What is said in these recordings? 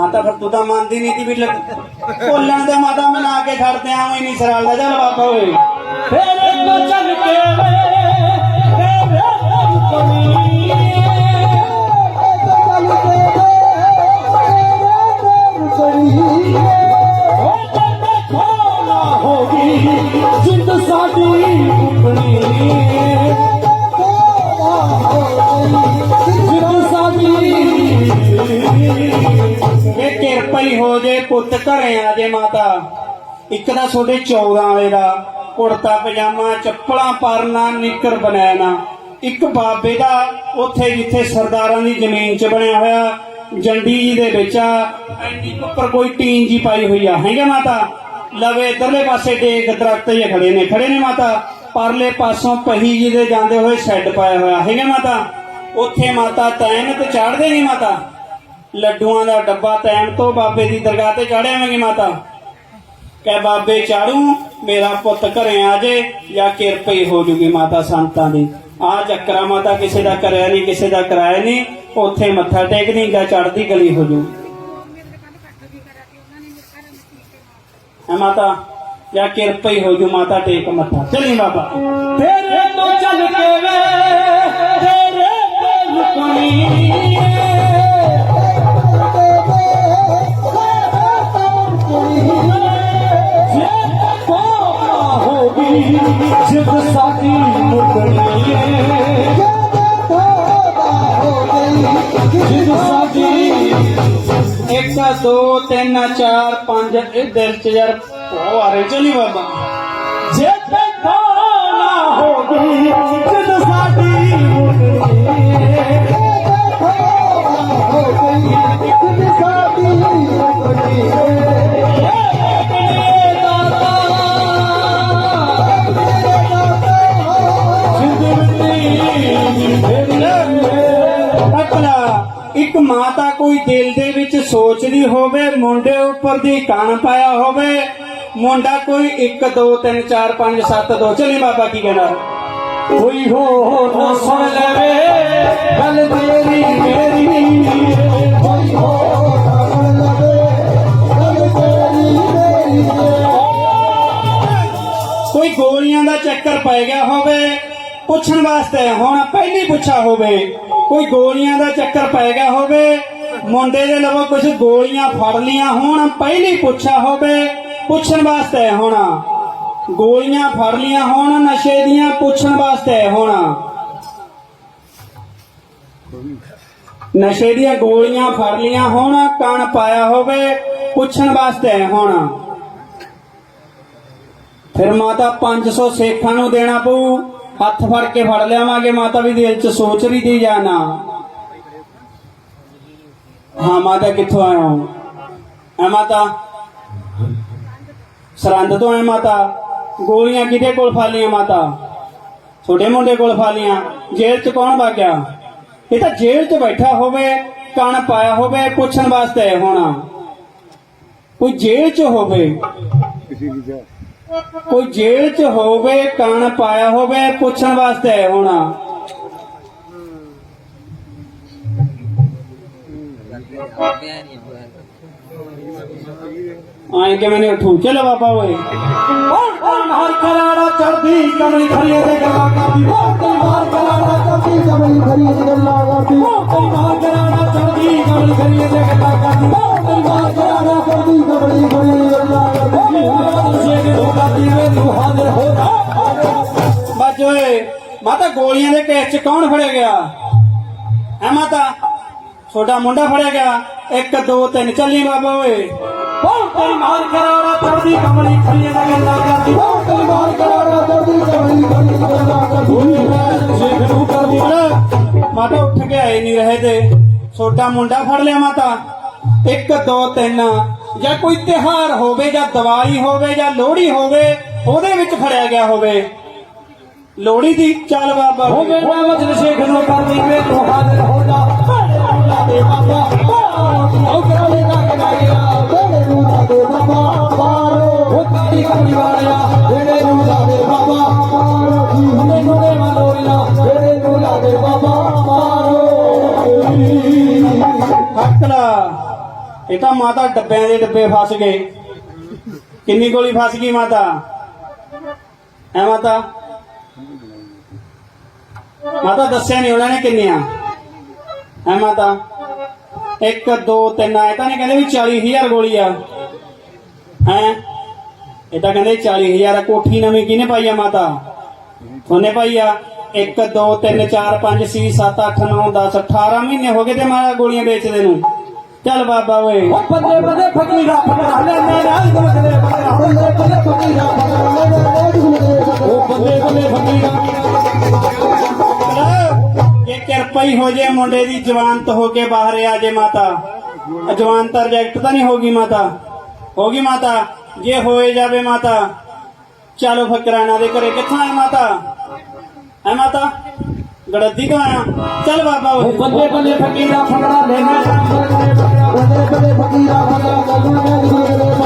ਮਾਤਾ ਫਿਰ ਤੂੰ ਤਾਂ ਮੰਨਦੀ ਨਹੀਂ ਤੀ ਵੀ ਲੱਗ- ਭੁੱਲਣ ਦੇ ਮਾਤਾ ਮਨਾ ਕੇ ਛੱਡਦੇ ਆਵੇਂ ਨਹੀਂ ਸਰਾਲਦਾ ਚੱਲ ਬਾਬਾ ਓਏ। ਤੇਰੇ ਤੋਂ ਚੱਲ ਕੇ ਵੇ, ਤੇਰੇ ਤੋਂ ਪੁੱਤ ਘਰੇ ਆ ਜੇ ਮਾਤਾ। ਇੱਕ ਤਾਂ ਤੁਹਾਡੇ 14 ਵਾਲੇ ਦਾ, ਕੁੜਤਾ ਪਜਾਮਾ, ਚੱਪਲਾਂ ਪਰਨਾ, ਨਿੱਕਰ ਬਨੈਣਾ। ਇੱਕ ਬਾਬੇ ਦਾ ਉੱਥੇ ਜਿੱਥੇ ਸਰਦਾਰਾਂ ਦੀ ਜ਼ਮੀਨ 'ਚ ਬਣਿਆ ਹੋਇਆ, ਜੰਡੀ ਜੀ ਦੇ ਵਿੱਚ ਐਨੀ ਉੱਪਰ ਕੋਈ ਟੀਨ ਜੀ ਪਾਈ ਹੋਈ ਆ। ਹੈਗਾ ਮਾਤਾ? ਲਵੇ ਇਧਰਲੇ ਪਾਸੇ ਡੇਕ ਦਰਖਤ ਜੇ ਖੜੇ ਨੇ। ਖੜੇ ਨੇ ਮਾਤਾ? ਪਰਲੇ ਪਾਸੋਂ ਪਹੀ ਜੀ ਦੇ ਜਾਂਦੇ ਹੋਏ ਸ਼ੈੱਡ ਪਾਇਆ ਹੋਇਆ। ਹੈਗਾ ਮਾਤਾ? ਉੱਥੇ ਮਾਤਾ ਤੈਨ ਤੇ ਚੜਦੇ ਨਹੀਂ ਮਾਤਾ। ਲੱਡੂਆਂ ਦਾ ਡੱਬਾ ਤੈਨ ਤੋਂ ਬਾਬੇ ਦੀ ਦਰਗਾਹ ਤੇ ਚੜਿਆਵਾਂਗੇ ਮਾਤਾ। ਕਹਿ, ਬਾਬੇ, ਚਾੜੂ, ਮੇਰਾ ਪੁੱਤ ਘਰੇ ਆ ਜੇ ਜਾਂ ਕਿਰਪਈ ਹੋ ਜੂਗੀ ਮਾਤਾ ਸੰਤਾਂ ਦੀ। ਆ ਚੱਕਰਾ ਮਾਤਾ ਕਿਸੇ ਦਾ ਕਰਿਆ ਨਹੀਂ, ਕਿਸੇ ਦਾ ਕਰਾਇਆ ਨਹੀਂ। ਉੱਥੇ ਮੱਥਾ ਟੇਕ ਟੇਕਣੀ ਗਾ ਚੜਦੀ ਗਲੀ ਹੋ ਜੂ। ਹੈ ਮਾਤਾ? ਜਾਂ ਕਿਰਪਈ ਹੋ ਜੂ ਮਾਤਾ, ਟੇਕ ਮੱਥਾ। ਚਲੀ ਬਾਬਾ। ਤੇਰੇ ਤੋਂ ਚੱਲ ਕੇ ਵੇ ਹੋਗੀ ਜਿੰਦ ਸਾਡੀ ਮੁਕਣੀ ਜਿੰਦ ਸਾਡੀ 1 2 3 4 5 ਇਹ ਦਿਲ ਚ ਯਾਰ ਉਹ ਆ ਰਹੇ ਚਲੀ ਬਾਬਾ ਅਕਲਾ ਇੱਕ ਮਾਤਾ ਕੋਈ ਦਿਲ ਦੇ ਵਿੱਚ ਸੋਚਦੀ ਹੋਵੇ ਮੁੰਡੇ ਉੱਪਰ ਦੀ ਕਣ ਪਾਇਆ ਹੋਵੇ ਮੁੰਡਾ ਕੋਈ 1 2 3 4 5 7 2 ਚਲੀ ਬਾਬਾ ਕੀ ਕਹਿਣਾ ਕੋਈ ਹੋਰ ਨਾ ਸੁਣ ਲਵੇ ਗੱਲ ਤੇਰੀ ਮੇਰੀ ਕੋਈ ਹੋਰ ਨਾ ਸੁਣ ਲਵੇ ਗੱਲ ਤੇਰੀ ਮੇਰੀ। ਕੋਈ ਗੋਲੀਆਂ ਦਾ ਚੱਕਰ ਪੈ ਗਿਆ ਹੋਵੇ ਪੁੱਛਣ ਵਾਸਤੇ ਹੁਣ ਪਹਿਲੀ ਪੁੱਛਾ ਹੋਵੇ ਕੋਈ ਗੋਲੀਆਂ ਦਾ ਚੱਕਰ ਪੈ ਗਿਆ ਹੋਵੇ, ਮੁੰਡੇ ਦੇ ਲਵੋ ਕੁਝ ਗੋਲੀਆਂ ਫੜ ਲੀਆਂ ਹੋਣ, ਪਹਿਲੀ ਪੁੱਛਿਆ ਹੋਵੇ, ਪੁੱਛਣ ਵਾਸਤੇ ਹੋਣਾ। ਗੋਲੀਆਂ ਫੜ ਲੀਆਂ ਹੋਣ, ਨਸ਼ੇ ਦੀਆਂ ਪੁੱਛਣ ਵਾਸਤੇ ਹੋਣਾ। ਨਸ਼ੇ ਦੀਆਂ ਗੋਲੀਆਂ ਫੜ ਲੀਆਂ ਹੋਣ ਕਣ ਪਾਇਆ ਹੋਵੇ, ਪੁੱਛਣ ਵਾਸਤੇ ਹੋਣਾ। ਫਿਰ ਮਾਤਾ 500 ਸੇਖਾਂ ਨੂੰ ਦੇਣਾ ਪਊ। ਹੱਥ ਫੜ ਕੇ ਫੜ ਲਿਆਵਾਂਗੇ, ਮਾਤਾ ਵੀ ਦਿਲ ਚ ਸੋਚ ਰਹੀ ਦੀ ਜਾਣਾ ਹਾਂ, ਮਾਤਾ ਕਿੱਥੋਂ ਆਇਆ ਹੋ? ਐ ਮਾਤਾ? ਸਰੰਦ ਤੋਂ ਆਏ ਮਾਤਾ? ਗੋਲੀਆਂ ਕਿਹਦੇ ਕੋਲ ਫਾਲੀਆਂ ਮਾਤਾ? ਛੋਟੇ ਮੁੰਡੇ ਕੋਲ ਫਾਲੀਆਂ। ਜੇਲ੍ਹ ਚ ਕੌਣ ਵਗ ਇਹ ਤਾਂ ਜੇਲ੍ਹ ਚ ਬੈਠਾ ਹੋਵੇ ਕਣ ਪਾਇਆ ਹੋਵੇ, ਪੁੱਛਣ ਵਾਸਤੇ ਹੋਣਾ। ਕੋਈ ਜੇਲ੍ਹ ਚ ਹੋਵੇ। ਕੋਈ ਜੇਲ੍ਹ 'ਚ ਹੋਵੇ ਕਣ ਪਾਇਆ ਹੋਵੇ ਪੁੱਛਣ ਵਾਸਤੇ ਆਇਆ ਹੋਣਾ ਆਏ ਕਿ ਮੈਨੇ ਉਠੂ ਚਲੋ ਬਾਬਾ ਓਏ ਹੋਰ ਕੋਈ ਮਾਰ ਕਰਾੜਾ ਚੜਦੀ ਕਮਲੀ ਖਰੀਏ ਤੇ ਗੱਲਾਂ ਕਰਦੀ ਹੋਰ ਕੋਈ ਮਾਰ ਕਰਾੜਾ ਚੜਦੀ ਕਮਲੀ ਖਰੀਏ ਤੇ ਗੱਲਾਂ ਕਰਦੀ ਹੋਰ ਕੋਈ ਮਾਰ ਕਰਾੜਾ ਚੜਦੀ ਕਮਲੀ ਖਰੀਏ ਤੇ ਗੱਲਾਂ ਕਰਦੀ ਹੋਰ ਕੋਈ ਮਾਰ ਕਰਾੜਾ ਚੜਦੀ ਕਮਲੀ ਬੱਜ ਓਏ ਮਾਤਾ ਗੋਲੀਆਂ ਦੇ ਕੇਸ 'ਚ ਕੌਣ ਫੜਿਆ ਗਿਆ? ਹੈ ਮਾਤਾ? ਛੋਟਾ ਮੁੰਡਾ ਫੜਿਆ ਗਿਆ। 1 2 3 ਚੱਲੀ ਬਾਬਾ ਓਏ। ਹੋਰ ਕੋਈ ਮਾਰ ਕਰਾੜਾ ਚੜਦੀ ਕਮਲੀ ਖਰੀਏ ਤੇ ਗੱਲਾਂ ਕਰਦੀ। ਹੋਰ ਕੋਈ ਮਾਰ ਕਰਾੜਾ ਚੜਦੀ ਕਮਲੀ ਖਰੀਏ ਤੇ ਗੱਲਾਂ ਕਰਦੀ। ਕਿ ਤੂੰ ਕਰਦੀ ਮਾਤਾ ਉੱਠ ਕੇ ਆਏ ਨਹੀਂ ਰਹੇ ਤੇ। ਛੋਟਾ ਮੁੰਡਾ ਫੜ ਲਿਆ ਮਾਤਾ। 1 2 3 ਜਾਂ ਕੋਈ ਤਿਹਾਰ ਹੋਵੇ ਜਾਂ ਦੀਵਾਲੀ ਹੋਵੇ ਜਾਂ ਲੋਹੜੀ ਹੋਵੇ ਉਹਦੇ ਵਿੱਚ ਫੜਿਆ ਗਿਆ ਹੋਵੇ। ਲੋਹੜੀ ਦੀ ਚੱਲ ਬਾਬਾ ਹੋ ਓਏ। ਗਿਆ ਵਜਨ ਸ਼ੇਖ ਨੂੰ ਕਰਦੀ ਵੇ ਤੂੰ ਹਾਜ਼ਰ ਹੋ ਜਾ ਦੇ ਬਾਬਾ ਉਹ ਦਾ ਦੇ ਬਾਬਾ ਉਹ ਕਾਲੀ ਵਾਲਿਆ ਦੇ ਬਾਬਾ ਦੇ ਬਾਬਾ ਹੱਕਲਾ ਇਹ ਤਾਂ ਮਾਤਾ ਡੱਬਿਆਂ ਦੇ ਡੱਬੇ ਫਸ ਗਏ। ਕਿੰਨੀ ਗੋਲੀ ਫਸ ਗਈ ਮਾਤਾ? ਐ ਮਾਤਾ? ਮਾਤਾ ਦੱਸਿਆ ਨਹੀਂ ਉਹਨਾਂ ਨੇ ਕਿੰਨੀਆਂ? ਐ ਮਾਤਾ? 1 2 3 ਆਏ ਤਾਂ ਨਹੀਂ ਕਹਿੰਦੇ ਵੀ 40000 ਗੋਲੀ ਆ। ਹੈ? ਇਹ ਤਾਂ ਕਹਿੰਦੇ 40000 ਆ, ਕੋਠੀ ਨਵੀਂ ਕਿਹਨੇ ਪਾਈ ਆ ਮਾਤਾ? ਉਹਨੇ ਪਾਈ ਆ। 1 2 3 4 5 6 7 8 9 10 18 ਮਹੀਨੇ ਹੋ ਗਏ ਤੇ ਮਾਰਾ ਗੋਲੀਆਂ ਵੇਚਦੇ ਨੂੰ। ਚੱਲ ਬਾਬਾ ਓਏ ਉਹ ਬੱਲੇ ਬੱਲੇ ਫਕੀਰਾ ਫਕਰਾ ਲੈ ਲੈ ਰਾਜ ਦੇ ਬੱਲੇ ਬੱਲੇ ਬੱਲੇ ਬੱਲੇ ਫਕੀਰਾ ਉਹ ਬੱਲੇ ਬੱਲੇ ਫਕੀਰਾ ਇਹ ਕਿਰਪਾ ਹੀ ਹੋ ਜੇ ਮੁੰਡੇ ਦੀ ਜਵਾਨਤ ਹੋ ਕੇ ਬਾਹਰ ਆ ਜੇ ਮਾਤਾ ਜਵਾਨਤ ਰਿਜੈਕਟ ਤਾਂ ਨਹੀਂ ਹੋਗੀ ਮਾਤਾ ਹੋਗੀ ਮਾਤਾ ਜੇ ਹੋਏ ਜਾਵੇ ਮਾਤਾ ਚਲੋ ਫਕਰਾਣਾ ਦੇ ਘਰੇ ਕਿੱਥੋਂ ਆਇਆ ਮਾਤਾ ਹੈ ਮਾਤਾ ਗੜਦੀ ਕੋ ਆਇਆ ਚੱਲ ਬਾਬਾ ਉਹ ਬੱਲੇ ਬੱਲੇ ਫਕੀਰਾ ਫਕਰਾ ਲੈ ਲੈ ਬੱਲੇ ਫਕੀਰਾ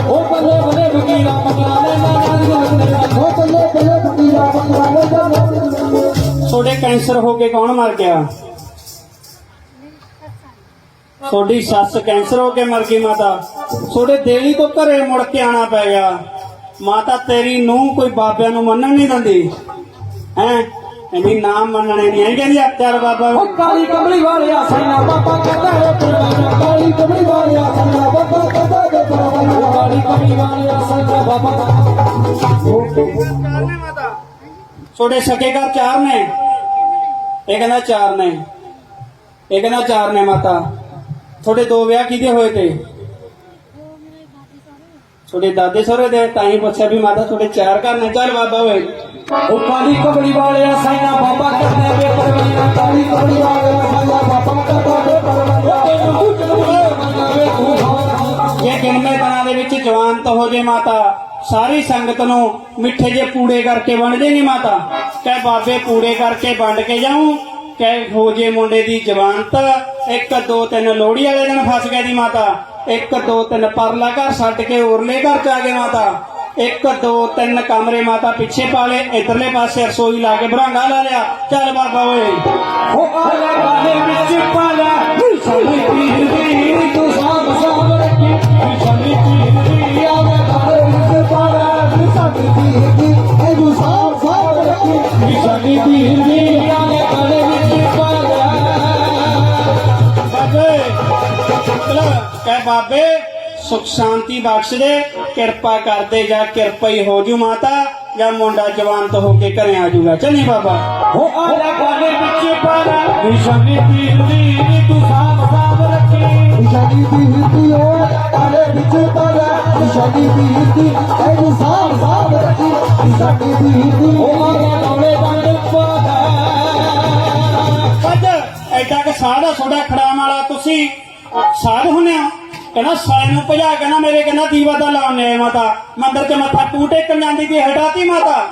ਉਹ ਫਕੀਰਾ ਉਹ ਫਕੀਰਾ ਤੁਹਾਡੇ ਕੈਂਸਰ ਹੋ ਕੇ ਕੌਣ ਮਰ ਗਿਆ? ਤੁਹਾਡੀ ਸੱਸ ਕੈਂਸਰ ਹੋ ਕੇ ਮਰ ਗਈ ਮਾਤਾ। ਤੁਹਾਡੇ ਦੇਲੀ ਤੋਂ ਘਰੇ ਮੁੜ ਕੇ ਆਣਾ ਪੈ ਗਿਆ। ਮਾਤਾ ਤੇਰੀ ਨੂੰ ਕੋਈ ਬਾਬਿਆਂ ਨੂੰ ਮੰਨਣ ਨਹੀਂ ਦਿੰਦੀ। ਹੈ? ਇਹਦੀ ਨਾਮ ਮੰਨਣੇ ਨਹੀਂ ਆਈ ਕਹਿੰਦੀ ਚੱਲ ਬਾਬਾ। ਉਹ ਕਾਲੀ ਕਮਲੀ ਵਾਲਿਆ ਸੈਨਾ ਬਾਬਾ ਕਹਿੰਦਾ ਹੈ ਪਰਵਾਨਾ ਕਾਲੀ ਕਮਲੀ ਵਾਲਿਆ ਸੈਨਾ ਬਾਬਾ ਕਹਿੰਦਾ ਹੈ ਪਰਵਾਨਾ ਕਾਲੀ ਕਮਲੀ ਵਾਲਿਆ ਸੈਨਾ ਬਾਬਾ ਤੁਹਾਡੇ ਸਕੇ ਘਰ ਚਾਰ ਨੇ? ਇਹ ਕਹਿੰਦਾ ਚਾਰ ਨੇ। ਇਹ ਕਹਿੰਦਾ ਚਾਰ ਨੇ ਮਾਤਾ। ਤੁਹਾਡੇ ਦੋ ਵਿਆਹ ਕਿਹਦੇ ਹੋਏ ਤੇ? ਤੁਹਾਡੇ ਦਾਦੇ ਸਹੁਰੇ ਦੇ ਤਾਂ ਹੀ ਪੁੱਛਿਆ ਵੀ ਮਾਤਾ ਤੁਹਾਡੇ ਚਾਰ ਘਰ ਨੇ। ਚੱਲ ਬਾਬਾ ਓਏ। ਉਹ ਕਾਲੀ ਕਮਲੀ ਵਾਲਿਆ ਸੈਨਾ ਬਾਬਾ ਕਹਿੰਦਾ ਹੈ ਪਰਵਾਨਾ ਕਾਲੀ ਕਮਲੀ ਵਾਲਿਆ ਸੈਨਾ ਬਾਬਾ ਕਹਿੰਦਾ ਹੈ ਪਰਵਾਨਾ ਇਹ ਗਿਣਵੇਂ ਦਿਨਾਂ ਦੇ ਵਿੱਚ ਜਵਾਨਤ ਹੋ ਜੇ ਮਾਤਾ, ਸਾਰੀ ਸੰਗਤ ਨੂੰ ਮਿੱਠੇ ਜੇ ਪੂੜੇ ਕਰਕੇ ਵੰਡ ਜੇ ਮਾਤਾ। ਕਹਿ ਬਾਬੇ ਪੂੜੇ ਕਰਕੇ ਵੰਡ ਕੇ ਜਾਉਂ ਕਹਿ ਹੋ ਜੇ ਮੁੰਡੇ ਦੀ ਜਵਾਨਤ 1 2 3 ਲੋਹੜੀ ਵਾਲੇ ਦਿਨ ਫਸ ਗਏ ਦੀ ਮਾਤਾ। 1 2 3 ਪਰਲਾ ਘਰ ਛੱਡ ਕੇ ਉਰਲੇ ਘਰ ਚ ਆ ਗਏ ਮਾਤਾ। 1 2 3 ਕਮਰੇ ਮਾਤਾ ਪਿੱਛੇ ਪਾ ਲਏ ਇਧਰਲੇ ਪਾਸੇ ਰਸੋਈ ਲਾ ਕੇ ਬਰਾਂਡਾ ਲਾ ਲਿਆ। ਚੱਲ ਬਾਬਾ ਓਏ। ਉਹ ਆਲਾ ਕਾਲੇ ਵਿੱਚ ਪਾਲਾ ਸਾਡੀ ਪੀਰ ਦੀ ਤੂੰ ਸਾਬ ਸਾਬ ਰੱਖੀ। ਸਾਡੀ ਪੀਰ ਦੀ ਆਲਾ ਕਾਲੇ ਵਿੱਚ ਪਾਲਾ ਸਾਡੀ ਪੀਰ ਦੀ ਇਹ ਤੂੰ ਸਾਬ ਸਾਬ ਰੱਖੀ। ਸਾਡੀ ਪੀਰ ਦੀ ਆਲਾ ਕਾਲੇ ਵਿੱਚ ਪਾਲਾ ਬਾਬੇ ਕਹਿ ਬਾਬੇ ਸੁਖ ਸ਼ਾਂਤੀ ਬਖਸ਼ ਦੇ ਕਿਰਪਾ ਕਰਦੇ ਜਾਂ ਕਿਰਪਾ ਹੀ ਹੋ ਜੂ ਮਾਤਾ ਜਾਂ ਮੁੰਡਾ ਜਵਾਨਤ ਹੋ ਕੇ ਘਰੇ ਆ ਜੂਗਾ। ਚੱਲੀ ਬਾਬਾ। ਉਹ ਆਲਾ ਕਾਲੇ ਵਿੱਚ ਸਾਡੀ ਪੀਰ ਦੀ ਤੂੰ ਸਾਬ ਸਾਬ ਰੱਖੀ। ਸਾਡੀ ਪੀਰ ਦੀ ਓਏ ਕਾਲੇ ਵਿੱਚ ਪਾਲਾ ਸਾਡੀ ਪੀਰ ਦੀ ਐਨੂੰ ਸਾਹ ਸਾਹ ਰੱਖੀ। ਸਾਡੀ ਪੀਰ ਦੀ ਉਹ ਆਲਾ ਕਾਲੇ ਬੰਦ ਪਾਲਾ ਅੱਜ ਐਡਾ ਕਿ ਸਾਡਾ ਤੁਹਾਡਾ ਖੜਾਉਣ ਵਾਲਾ ਤੁਸੀਂ। ਸਾਧ ਹੁੰਨੇ ਹੋ ਕਹਿੰਦਾ ਸਾਲੇ ਨੂੰ ਭਜਾ ਕੇ ਨਾ ਮੇਰੇ ਕਹਿੰਦਾ ਦੀਵਾ ਦਾ ਲਾਉਣ ਨੇ ਮਾਤਾ। ਮੰਦਰ 'ਚ ਮੱਥਾ ਤੂੰ ਟੇਕਣ ਜਾਂਦੀ ਦੀ ਹਟਾਤੀ ਮਾਤਾ।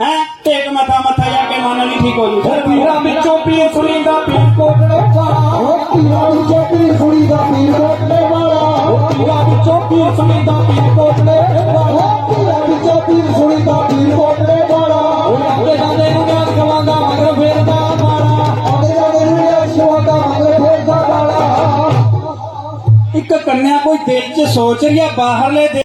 ਹੈ? ਟੇਕ ਮੱਥਾ ਮੱਥਾ ਜਾ ਕੇ ਮਨ ਨਹੀਂ ਠੀਕ ਹੋ ਜੂ। ਫਿਰ ਪੀਰਾਂ ਵਿੱਚੋਂ ਪੀਰ ਸੁਣੀਂਦਾ ਪੀਰ ਕੋਟੜੇ ਵਾਲਾ। ਉਹ ਪੀਰਾਂ ਵਿੱਚੋਂ ਪੀਰ ਕੁੜੀ ਦਾ ਪੀਰ ਕੋਟਲੇ ਵਾਲਾ। ਉਹ ਪੀਰਾਂ ਵਿੱਚੋਂ ਪੀਰ ਸੁਣੀਂਦਾ ਪੀਰ ਕੋਟੜੇ ਵਾਲਾ। ਕੰਨਿਆ ਕੋਈ ਦਿਲ 'ਚ ਸੋਚ ਰਹੀ ਆ ਬਾਹਰਲੇ ਦੇ